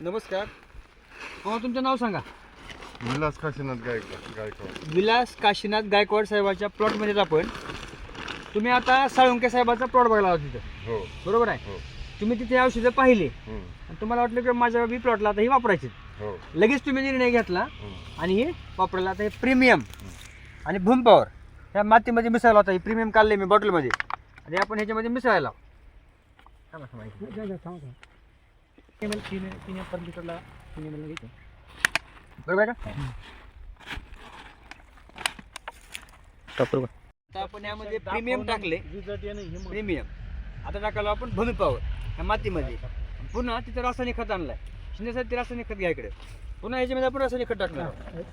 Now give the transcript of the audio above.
नमस्कार. हो तुमचं नाव सांगा. विलास काशीनाथ गायकवाड गायकवाड. विलास काशीनाथ गायकवाड साहेबाच्या प्लॉटमध्ये आपण. तुम्ही आता साळुंके साहेबाचा प्लॉट बघायला आहोत तिथं हो. बरोबर आहे? हो. तुम्ही तिथे औषधं पाहिले. हम्म, आणि तुम्हाला वाटलं की माझ्या बी प्लॉटला आता ही वापरायची. हो. लगेच तुम्ही निर्णय घेतला हम्म, आणि हे वापरायला आता हे प्रीमियम आणि भूम पॉवर ह्या मातीमध्ये मिसळला होता हे प्रीमियम काढले मी बॉटलमध्ये आणि आपण ह्याच्यामध्ये मिसळायला थांबा, थांबा इथे. बरोबर आहे का? आता आपण यामध्ये प्रीमियम टाकले. प्रीमियम आता टाकायला आपण भूमी पॉवर ह्या मातीमध्ये. पुन्हा तिथं रासायनिक खत आणलाय. शिंदे साहेब ते रासायनिक खत घ्या इकडे. पुन्हा ह्याच्यामध्ये आपण रासायनिक खत टाकणार आहोत.